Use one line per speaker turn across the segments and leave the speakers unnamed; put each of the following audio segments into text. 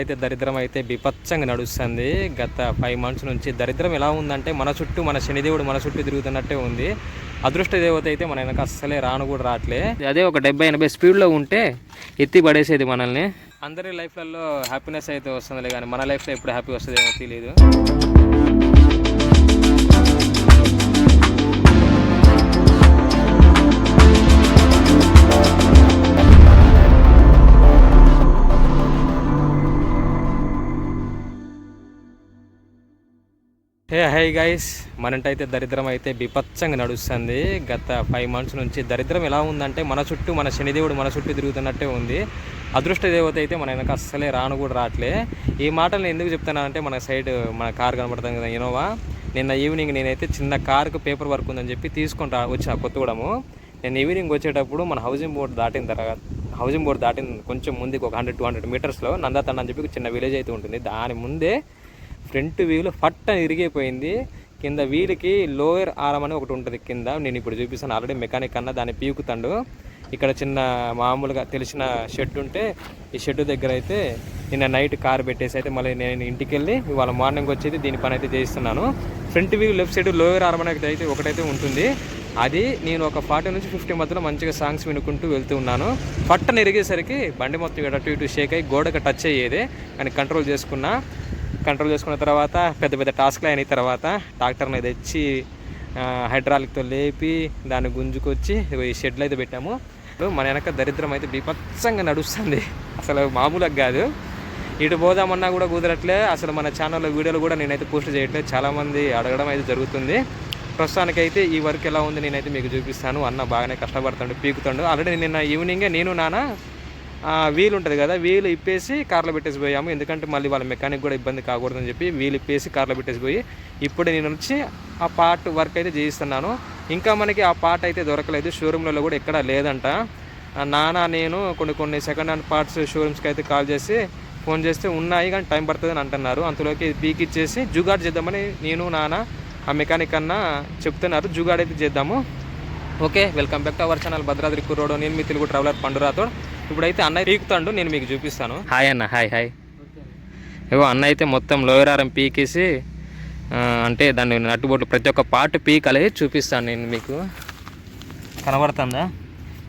అయితే దరిద్రం అయితే బిపచ్చంగా నడుస్తుంది. గత ఫైవ్ మంత్స్ నుంచి దరిద్రం ఎలా ఉందంటే మన చుట్టూ మన శనిదేవుడు మన చుట్టూ తిరుగుతున్నట్టే ఉంది. అదృష్ట దేవత అయితే మన వెనక అస్సలే రాను కూడా రావట్లే. అదే ఒక డెబ్బై ఎనభై స్పీడ్లో ఉంటే ఎత్తి పడేసేది మనల్ని. అందరి లైఫ్లలో హ్యాపీనెస్ అయితే వస్తుందిలే కానీ మన లైఫ్లో ఎప్పుడు హ్యాపీ వస్తుందేమో తెలియదు హే హై గైస్ మనంటైతే దరిద్రం అయితే బిపచ్చంగా నడుస్తుంది. గత ఫైవ్ మంత్స్ నుంచి దరిద్రం ఎలా ఉందంటే మన చుట్టూ మన శనిదేవుడు మన చుట్టూ తిరుగుతున్నట్టే ఉంది. అదృష్ట దేవత అయితే మన వెనక అస్సలే రాను కూడా రావట్లే ఈ మాటలు నేను ఎందుకు చెప్తున్నానంటే మన సైడ్ మన కార్ కనబడుతుంది కదా ఇనోవా నిన్న ఈవినింగ్ నేనైతే చిన్న కార్కు పేపర్ వర్క్ ఉందని చెప్పి తీసుకొని రా వచ్చా కొత్తగూడము. నేను ఈవినింగ్ వచ్చేటప్పుడు మన హౌసింగ్ బోర్డు దాటిన తర్వాత హౌసింగ్ బోర్డు దాటిన కొంచెం ముందుకు ఒక హండ్రెడ్ టూ హండ్రెడ్ మీటర్స్లో నందాతండ అని చెప్పి చిన్న విలేజ్ అయితే ఉంటుంది. దాని ముందే ఫ్రంట్ వీల్ ఫట్ అని ఇరిగిపోయింది. కింద వీల్కి లోయర్ ఆరం అని ఒకటి ఉంటుంది కింద. నేను ఇప్పుడు చూపిస్తాను. ఆల్రెడీ మెకానిక్ అన్న దాన్ని పీకుతాడు. ఇక్కడ చిన్న మామూలుగా తెలిసిన షెడ్ ఉంటే ఈ షెడ్ దగ్గర అయితే నిన్న నైట్ కార్ పెట్టేసి అయితే మళ్ళీ నేను ఇంటికి వెళ్ళి ఇవాళ మార్నింగ్ వచ్చేది దీని పని అయితే చేయిస్తున్నాను. Front view left side lower arm అనేది అయితే ఒకటైతే ఉంటుంది. అది నేను ఒక ఫార్టీ నుంచి ఫిఫ్టీ మధ్యలో మంచిగా సాంగ్స్ వినుకుంటూ వెళ్తూ ఉన్నాను. పట్టన ఎరిగేసరికి బండి మొత్తం ఇక్కడ అటు ఇటు షేక్ అయ్యి గోడకు టచ్ అయ్యేది. కానీ కంట్రోల్ చేసుకున్నా కంట్రోల్ చేసుకున్న తర్వాత పెద్ద పెద్ద టాస్క్లు అయిన తర్వాత ట్రాక్టర్ని తెచ్చి హైడ్రాలిక్తో లేపి దాన్ని గుంజుకొచ్చి ఇదిగో ఈ అయితే పెట్టాము. మన వెనక దరిద్రం అయితే బీపత్సంగా నడుస్తుంది. అసలు మామూలుగా కాదు. ఇటు పోదామన్నా కూడా కుదరట్లే. అసలు మన ఛానల్లో వీడియోలు కూడా నేనైతే పోస్ట్ చేయట్లేదు. చాలామంది అడగడం అయితే జరుగుతుంది. ప్రస్తుతానికైతే ఈ వర్క్ ఎలా ఉంది నేనైతే మీకు చూపిస్తాను. అన్న బాగానే కష్టపడుతుండు పీకుతుండు. ఆల్రెడీ నిన్న ఈవినింగే నేను నాన్న వీల్ ఉంటుంది కదా వీలు ఇప్పేసి కార్లో పెట్టేసి పోయాము. ఎందుకంటే మళ్ళీ వాళ్ళ మెకానిక్ కూడా ఇబ్బంది కాకూడదని చెప్పి వీలు ఇప్పేసి కార్లో పెట్టేసి పోయి ఇప్పుడే నేను వచ్చి ఆ పార్ట్ వర్క్ అయితే చేయిస్తున్నాను. ఇంకా మనకి ఆ పార్ట్ అయితే దొరకలేదు. షోరూంలలో కూడా ఎక్కడా లేదంట. నానా నాన్న నేను కొన్ని కొన్ని సెకండ్ హ్యాండ్ పార్ట్స్ షోరూమ్స్కి అయితే కాల్ చేసి ఫోన్ చేస్తే ఉన్నాయి కానీ టైం పడుతుందని అంటున్నారు. అంతలోకి పీక్ ఇచ్చేసి జుగాడ్ చేద్దామని నేను నాన్న ఆ మెకానిక్ అన్న చెప్తున్నారు. జుగాడ్ అయితే చేద్దాము. Okay welcome back to our channel Bhadradri కుర్రోడు. నేను మీ తెలుగు ట్రావెలర్ పండురాతోడ్ ఇప్పుడైతే అన్నయ్య పీకుతాడు నేను మీకు చూపిస్తాను. హాయ్ అన్న హాయ్ హాయ్. ఇవో అన్న అయితే మొత్తం లోయర్ ఆరం పీకేసి అంటే దాన్ని నట్టుబొట్లు ప్రతి ఒక్క పార్ట్ పీకాలి చూపిస్తాను నేను మీకు. కనబడుతుందా?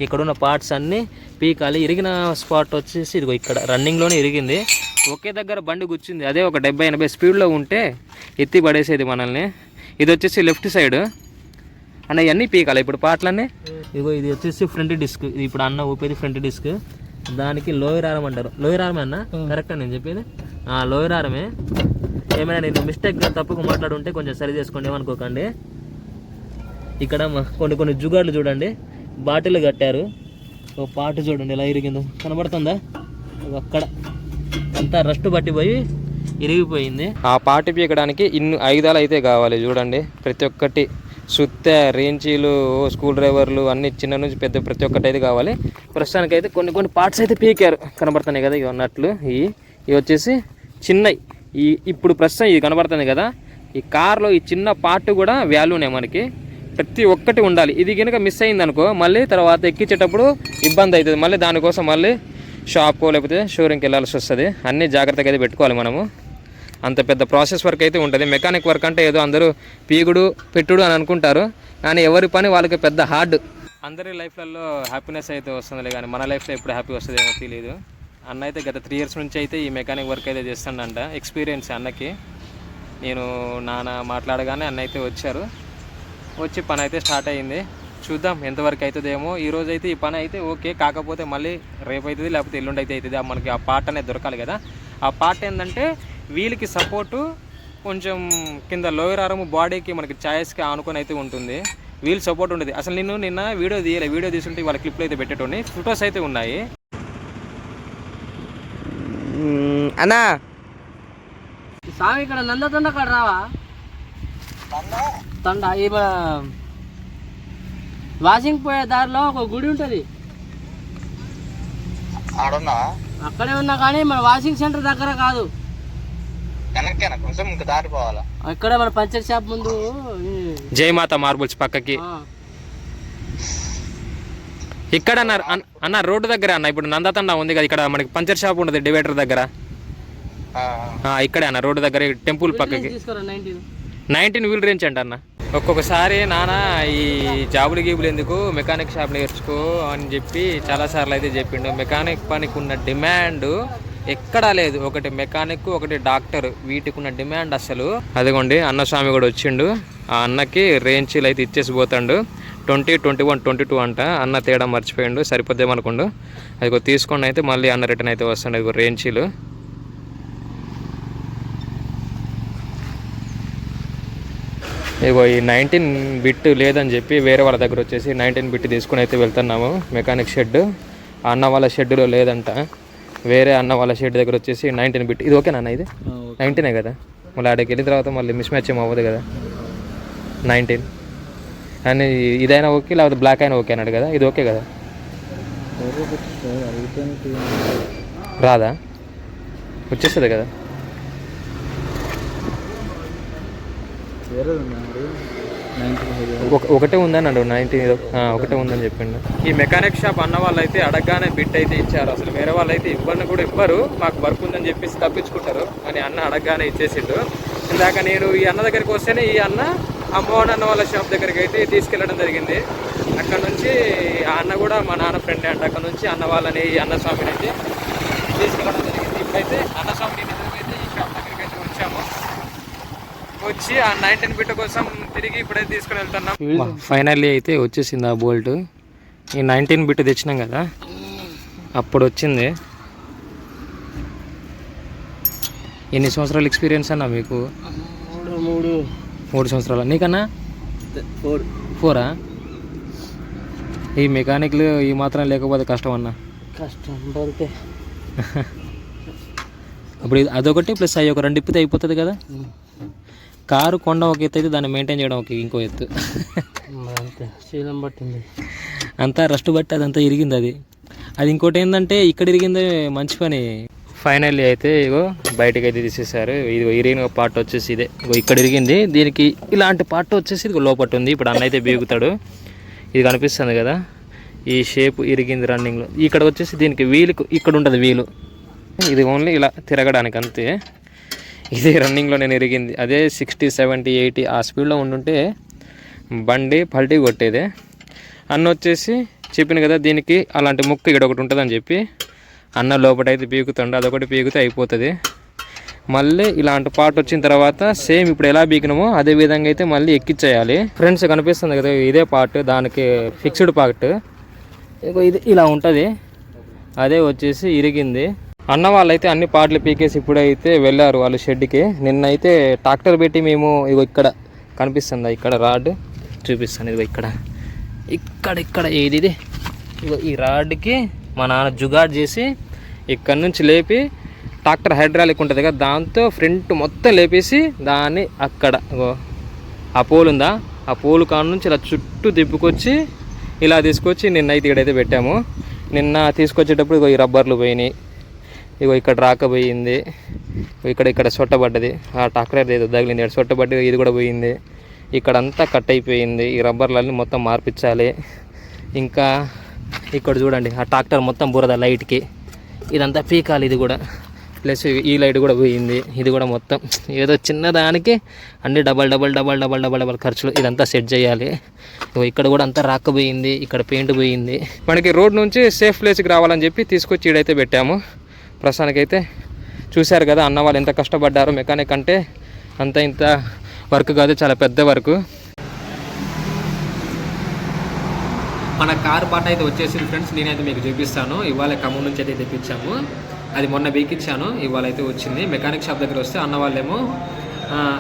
ఇక్కడున్న పార్ట్స్ అన్నీ పీకాలి. ఇరిగిన స్పాట్ వచ్చేసి ఇదిగో ఇక్కడ రన్నింగ్లోనే ఇరిగింది. ఒకే దగ్గర బండి గుచ్చింది. అదే ఒక డెబ్బై ఎనభై స్పీడ్లో ఉంటే ఎత్తి పడేసేది మనల్ని. ఇది వచ్చేసి లెఫ్ట్ సైడ్. అన్న ఇవన్నీ పీకాలి. ఇప్పుడు పాటలన్నీ? ఇగో ఇది వచ్చేసి ఫ్రంట్ డిస్క్. ఇది ఇప్పుడు అన్న ఊపేది ఫ్రంట్ డిస్క్. దానికి లోయర్ ఆరం అంటారు. లోయర్ ఆరమే అన్న? కరెక్ట్ నేను చెప్పేది? ఆ లోయర్ ఆరమే. ఏమైనా నేను మిస్టేక్గా తప్పుగా మాట్లాడుంటే కొంచెం సరి చేసుకోండి ఏమనుకోకండి. ఇక్కడ కొన్ని కొన్ని జుగాడ్లు చూడండి. బాటిల్ కట్టారు. ఓ పాటు చూడండి ఎలా ఇరిగిందో. కనబడుతుందా? అక్కడ. అంతా రస్ట్ పట్టిపోయి ఇరిగిపోయింది. ఆ పాటి పీకడానికి ఇన్ని ఐదాలు అయితే కావాలి చూడండి. ప్రతి ఒక్కటి సుత్తే రేంచీలు స్కూల్ డ్రైవర్లు అన్ని చిన్న నుంచి పెద్ద ప్రతి ఒక్కటి అయితే కావాలి. ప్రస్తుతానికి అయితే కొన్ని కొన్ని పార్ట్స్ అయితే పీకారు కనబడుతున్నాయి కదా ఇవి ఉన్నట్లు ఇవి ఇవి వచ్చేసి చిన్నవి ఈ ఇప్పుడు ప్రస్తుతం ఇది కనబడుతుంది కదా. ఈ కార్లో ఈ చిన్న పార్ట్ కూడా వాల్యూనే మనకి. ప్రతి ఒక్కటి ఉండాలి. ఇది కనుక మిస్ అయింది అనుకో మళ్ళీ తర్వాత ఎక్కించేటప్పుడు ఇబ్బంది అవుతుంది. మళ్ళీ దానికోసం మళ్ళీ షాప్కో లేకపోతే షోరూమ్కి వెళ్ళాల్సి వస్తుంది. అన్నీ జాగ్రత్తగా అయితే పెట్టుకోవాలి మనము. అంత పెద్ద ప్రాసెస్ వర్క్ అయితే ఉంటుంది. మెకానిక్ వర్క్ అంటే ఏదో అందరూ పీగుడు పెట్టుడు అని అనుకుంటారు. కానీ ఎవరి పని వాళ్ళకి పెద్ద హార్డ్ అందరి లైఫ్లలో హ్యాపీనెస్ అయితే వస్తుందిలే కానీ మన లైఫ్లో ఎప్పుడు హ్యాపీ వస్తుందేమో తెలియదు అన్న అయితే గత త్రీ ఇయర్స్ నుంచి అయితే ఈ మెకానిక్ వర్క్ అయితే చేస్తాడంట. ఎక్స్పీరియన్స్ అన్నకి. నేను నాన్న మాట్లాడగానే అన్న అయితే వచ్చారు. వచ్చి పని అయితే స్టార్ట్ అయ్యింది చూద్దాం ఎంతవరకు అవుతుందేమో ఈ రోజు అయితే ఈ పని అయితే ఓకే కాకపోతే మళ్ళీ రేపు అవుతుంది లేకపోతే ఎల్లుండి అయితే అవుతుంది మనకి ఆ పార్ట్ అనేది దొరకాలి కదా. ఆ పార్ట్ ఏంటంటే వీళ్ళకి సపోర్టు కొంచెం కింద లోయర్ ఆర్మ్ బాడీకి మనకి ఛాయస్కి ఆనుకొని అయితే ఉంటుంది. వీల్ సపోర్ట్ ఉంటుంది అసలు నేను నిన్న వీడియో తీయలే. వీడియో తీసుంటే వాళ్ళ క్లిప్లు అయితే పెట్టేటోని ఫొటోస్ అయితే ఉన్నాయి.
అన్నా.
స్వామి ఇక్కడ నందతండ అక్కడ రావా? తండ? ఈ వాషింగ్ పోయే దారిలో ఒక గుడి ఉంటుంది. అక్కడే ఉన్నా కానీ మన వాషింగ్ సెంటర్ దగ్గర కాదు.
కొంచెం ఇంకా
ఇక్కడే మన పంచర్ షాప్ ముందు
జయమాత మార్బుల్స్ పక్కకి. ఇక్కడ అన్న అన్న- రోడ్డు దగ్గర అన్న. ఇప్పుడు నందతండ ఉంది కదా ఇక్కడ మనకి పంచర్ షాప్ ఉంటుంది డివైడర్ దగ్గర.
ఆ,
ఆ, ఇక్కడే అన్న రోడ్డు దగ్గర టెంపుల్ పక్కకి.
తీసుకోరా నైన్టీన్
నైన్టీన్ వీల్ రేంజ్ అంట అన్న. ఒక్కొక్కసారి నాన్న ఈ జాబులు గీబులు ఎందుకు మెకానిక్ షాప్ నేర్చుకో అని చెప్పి చాలాసార్లు అయితే చెప్పిండు. మెకానిక్ పనికి ఉన్న డిమాండ్ ఎక్కడా లేదు. ఒకటి మెకానిక్ ఒకటి డాక్టర్. వీటికి ఉన్న డిమాండ్ అసలు. అదిగోండి అన్నస్వామి కూడా వచ్చిండు. ఆ అన్నకి రేంచీలు అయితే ఇచ్చేసి పోతాడు. Twenty twenty one twenty two అంట. అన్న తేడా మర్చిపోయిండు. సరిపోద్దేమనుకుండు అది తీసుకోండి అయితే మళ్ళీ అన్న రిటర్న్ అయితే వస్తాడు. ఇదిగో రేంచీలు ఇగో ఈ నైన్టీన్ బిట్ లేదని చెప్పి వేరే వాళ్ళ దగ్గర వచ్చేసి నైన్టీన్ బిట్ తీసుకుని అయితే వెళ్తున్నాము. మెకానిక్ షెడ్ ఆ అన్న వాళ్ళ షెడ్లో లేదంట. వేరే అన్న వాళ్ళ షెడ్ దగ్గర వచ్చేసి నైన్టీన్ బిట్ ఇది ఓకేనా అన్న ఇది? నైన్టీనే కదా? మళ్ళీ ఆడికి వెళ్ళిన తర్వాత మళ్ళీ మిస్ మ్యాచ్ ఏం అవ్వదు కదా? నైన్టీన్ అని ఇదైనా ఓకే లేకపోతే బ్లాక్ అయినా ఓకే అన్నాడు కదా? ఇది ఓకే కదా? రాదా? వచ్చేస్తుంది కదా? ఒకటే ఉందని అండి నైన్టీన్ ఒకటే ఉందని చెప్పిండు. ఈ మెకానిక్ షాప్ అన్న వాళ్ళు అయితే అడగగానే బిట్ అయితే ఇచ్చారు. అసలు వేరే వాళ్ళు అయితే ఇవ్వని కూడా ఇవ్వరు. మాకు వర్క్ ఉందని చెప్పేసి తప్పించుకుంటారు. అని అన్న అడగగానే ఇచ్చేసిండు. ఇందాక నేను ఈ అన్న దగ్గరికి వస్తేనే ఈ అన్న అమ్మోహన్ అన్న వాళ్ళ షాప్ దగ్గరికి అయితే తీసుకెళ్ళడం జరిగింది. అక్కడ నుంచి ఆ అన్న కూడా మా నాన్న ఫ్రెండ్ అంట. అక్కడ నుంచి అన్న వాళ్ళని ఈ అన్న స్వామిని అయితే తీసుకెళ్ళడం జరిగింది. ఇప్పుడైతే అన్న స్వామిని అయితే ఈ షాప్ దగ్గరికి అయితే వచ్చాము వచ్చి ఆ నైన్టీన్ బిట్ కోసం తిరిగి ఇప్పుడైతే తీసుకుని వెళ్తున్నాం. ఫైనల్లీ అయితే వచ్చేసింది ఆ బోల్ట్. ఈ నైన్టీన్ బిట్ తెచ్చినాం కదా? అప్పుడు వచ్చింది. ఎన్ని సంవత్సరాల ఎక్స్పీరియన్స్ అన్న మీకు?
మూడు
సంవత్సరాలు? నీకన్నా?
ఫోర్.
ఫోరా? ఈ మెకానిక్లు ఈ మాత్రం లేకపోతే కష్టం అన్న?
కష్టం
అప్పుడు అదొకటి ప్లస్ అవి ఒక రెండు ఇప్పితే అయిపోతుంది కదా? కారు కొండ ఒక ఎత్తు అయితే దాన్ని మెయింటైన్ చేయడం ఒక ఇంకో ఎత్తు.
అంతే శీలం పట్టింది.
అంతా రస్ట్ బట్టి అదంతా ఇరిగింది అది. అది ఇంకోటి ఏంటంటే ఇక్కడ ఇరిగింది మంచి పని. ఫైనల్లీ అయితే ఇగో బయటకు అయితే తీసేసారు ఇది ఇరిగిన పార్ట్ వచ్చేసి ఇదే. ఇగో ఇక్కడ ఇరిగింది. దీనికి ఇలాంటి పార్ట్ వచ్చేసి ఇది లోపట్ ఉంది. ఇప్పుడు అన్న అయితే బీగుతాడు. ఇది కనిపిస్తుంది కదా. ఈ షేప్ ఇరిగింది రన్నింగ్లో ఇక్కడ వచ్చేసి దీనికి వీలు ఇక్కడ ఉంటుంది వీలు. ఇది ఓన్లీ ఇలా తిరగడానికి అంతే. ఇది రన్నింగ్లో నేను ఇరిగింది అదే సిక్స్టీ సెవెంటీ ఎయిటీ ఆ స్పీడ్లో ఉండుంటే బండి పల్టీ కొట్టేదే. అన్న వచ్చేసి చెప్పిన కదా దీనికి అలాంటి ముక్క ఇక్కడ ఒకటి ఉంటుందని చెప్పి అన్న లోపటైతే పీకుతుండే అదొకటి పీకితే అయిపోతుంది. మళ్ళీ ఇలాంటి పార్ట్ వచ్చిన తర్వాత సేమ్ ఇప్పుడు ఎలా బీకినామో అదే విధంగా అయితే మళ్ళీ ఎక్కిచ్చేయాలి. ఫ్రెండ్స్ కనిపిస్తుంది కదా ఇదే పార్ట్ దానికి ఫిక్స్డ్ పార్ట్ ఇది ఇలా ఉంటుంది. అదే వచ్చేసి ఇరిగింది. అన్న వాళ్ళైతే అన్ని పార్ట్లు పీకేసి ఇప్పుడైతే వెళ్ళారు వాళ్ళు షెడ్కి నిన్నైతే ట్రాక్టర్ పెట్టి మేము ఇగో ఇక్కడ కనిపిస్తుందా? ఇక్కడ రాడ్ చూపిస్తాను ఇదిగో ఇక్కడ. ఇక్కడ ఇక్కడ ఏది ఇది? ఇగో ఈ రాడ్కి మా నాన్న జుగాడ్ చేసి ఇక్కడ నుంచి లేపి ట్రాక్టర్ హైడ్రాలిక్ ఉంటుంది కదా దాంతో ఫ్రంట్ మొత్తం లేపేసి దాన్ని అక్కడ ఇగో ఆ పోల్ ఉందా? ఆ పోల్ కాడ నుంచి ఇలా చుట్టూ తిప్పుకొచ్చి ఇలా తీసుకొచ్చి నిన్న అయితే ఇక్కడైతే పెట్టాము. నిన్న తీసుకొచ్చేటప్పుడు ఇగో ఈ రబ్బర్లు పోయినాయి. ఇగో ఇక్కడ రాకపోయింది. పోయింది ఇక్కడ ఇక్కడ సొట్టబడ్డది. ఆ ట్రాక్టర్ ఏదో తగిలింది. ఇక్కడ సొట్టబడ్డది ఇది కూడా పోయింది. ఇక్కడ అంతా కట్ అయిపోయింది. ఈ రబ్బర్లన్నీ మొత్తం మార్పించాలి. ఇంకా ఇక్కడ చూడండి ఆ ట్రాక్టర్ మొత్తం బురద లైట్కి. ఇదంతా పీకాలి ఇది కూడా. ప్లస్ ఈ లైట్ కూడా పోయింది. ఇది కూడా మొత్తం ఏదో చిన్నదానికి అన్ని double double double double double double ఖర్చులు ఇదంతా సెట్ చేయాలి. ఇక్కడ కూడా అంతా రాకపోయింది. ఇక్కడ పెయింట్ పోయింది. మనకి రోడ్ నుంచి సేఫ్ ప్లేస్కి రావాలని చెప్పి తీసుకొచ్చి ఈడైతే పెట్టాము. ప్రస్తుతానికైతే చూశారు కదా అన్న వాళ్ళు ఎంత కష్టపడ్డారు మెకానిక్ అంటే అంత ఇంత వర్క్ కాదు చాలా పెద్ద వర్క్. మన కార్ పాట అయితే వచ్చేసింది ఫ్రెండ్స్ నేనైతే మీకు చూపిస్తాను. ఇవాళ ఖమ్మం నుంచి అయితే తెప్పించాము. అది మొన్న బీకిచ్చాను ఇవాళ అయితే వచ్చింది. మెకానిక్ షాప్ దగ్గర వస్తే అన్న వాళ్ళేమో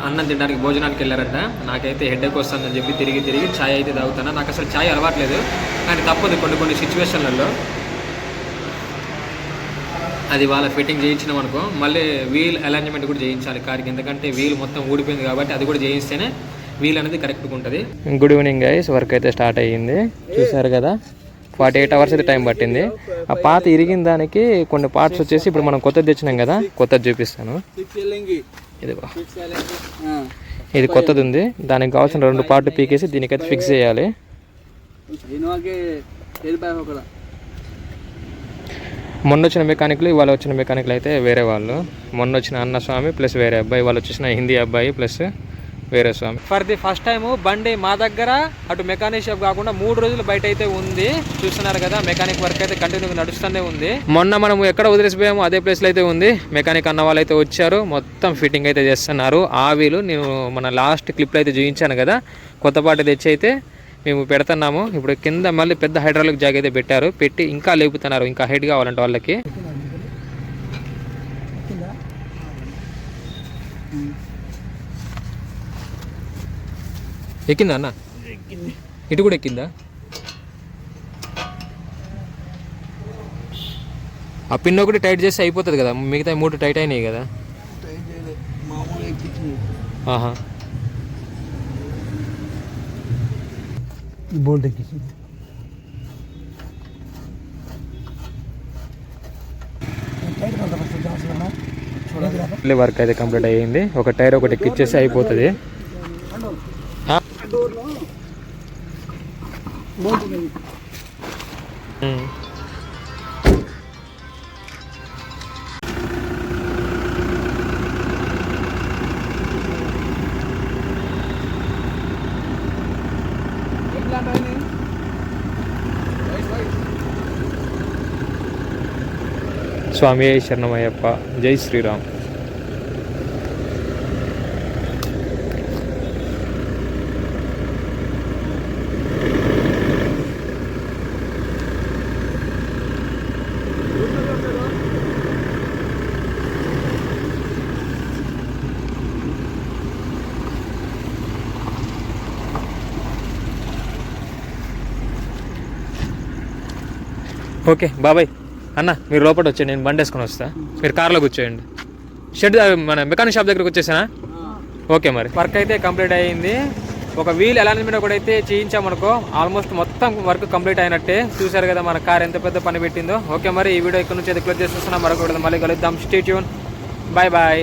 అన్నం తినడానికి భోజనానికి వెళ్ళారంట. నాకైతే హెడ్ఏక్ వస్తుందని చెప్పి తిరిగి తిరిగి ఛాయ్ అయితే తాగుతాను నాకు అసలు ఛాయ్ అలవాట్లేదు. కానీ తప్పదు కొన్ని కొన్ని సిచ్యువేషన్లలో అది వాళ్ళ ఫిట్టింగ్ చేయించినాం అనుకో మళ్ళీ వీల్ అలైన్మెంట్ కూడా చేయించాలి కార్కి ఎందుకంటే వీల్ మొత్తం ఊడిపోయింది కాబట్టి అది కూడా చేయిస్తేనే వీల్ అనేది కరెక్ట్గా ఉంటుంది. గుడ్ ఈవినింగ్ గైస్ వర్క్ అయితే స్టార్ట్ అయ్యింది. చూసారు కదా? ఫార్టీ ఎయిట్ అవర్స్ అయితే టైం పట్టింది. ఆ పాత ఇరిగిన దానికి కొన్ని పార్ట్స్ వచ్చేసి ఇప్పుడు మనం కొత్తది తెచ్చినాం కదా? కొత్తది చూపిస్తాను. ఇదిగో ఇది కొత్తది ఉంది. దానికి కావాల్సిన రెండు పార్ట్లు పీకేసి దీనికైతే ఫిక్స్ చేయాలి. మొన్న వచ్చిన మెకానిక్లు ఇవాళ వచ్చిన మెకానిక్లు అయితే వేరే వాళ్ళు. మొన్న వచ్చిన అన్న స్వామి ప్లస్ వేరే అబ్బాయి వాళ్ళు వచ్చేసిన హిందీ అబ్బాయి ప్లస్ వేరే స్వామి. ఫర్ ది ఫస్ట్ టైం బండి మా దగ్గర అటు మెకానిక్ షాప్ కాకుండా మూడు రోజులు బయట అయితే ఉంది. చూస్తున్నారు కదా మెకానిక్ వర్క్ అయితే కంటిన్యూగా నడుస్తూనే ఉంది. మొన్న మనం ఎక్కడ వదిలేసిపోయామో అదే ప్లేస్లో అయితే ఉంది. మెకానిక్ అన్న వాళ్ళు అయితే వచ్చారు మొత్తం ఫిట్టింగ్ అయితే చేస్తున్నారు. ఆ వీలు నేను మన లాస్ట్ క్లిప్లో అయితే చూపించాను కదా కొత్తపాటి తెచ్చి అయితే మేము పెడుతున్నాము. ఇప్పుడు కింద మళ్ళీ పెద్ద హైడ్రాలిక్ జాగ్ అయితే పెట్టారు. పెట్టి ఇంకా లేపుతున్నారు. ఇంకా హైట్ కావాలంటే వాళ్ళకి. ఎక్కిందా అన్న? ఇటు కూడా ఎక్కిందా? ఆ పిన్ ఒకటి టైట్ చేస్తే అయిపోతుంది కదా. మిగతా మూడు టైట్ అయినాయి కదా. ఆహా.
బోల్ట్ ఎక్కించి
మళ్ళీ వర్క్ అయితే కంప్లీట్ అయ్యింది. ఒక టైర్ ఒకటి ఎక్కిచ్చేసి అయిపోతుంది? స్వామి శరణమయ్యప్ప జై శ్రీరామ్ ఓకే బాబాయ్ అన్న మీరు లోపల వచ్చేయండి నేను బండి వేసుకొని వస్తా. మీరు కార్లో కూర్చోయండి. షెడ్ మన మెకానిక్ షాప్ దగ్గరకు వచ్చేసానా? ఓకే మరి. వర్క్ అయితే కంప్లీట్ అయ్యింది. ఒక వీల్ అలైన్మెంట్ కూడా అయితే చేయించామనుకో ఆల్మోస్ట్ మొత్తం వర్క్ కంప్లీట్ అయినట్టే. చూశారు కదా మన కార్ ఎంత పెద్ద పని పెట్టిందో. ఓకే మరి ఈ వీడియో ఇక్కడ నుంచి అయితే క్లోజ్ చేసేస్తున్నాం. మరొక మళ్ళీ కలుద్దాం. Stay tune bye bye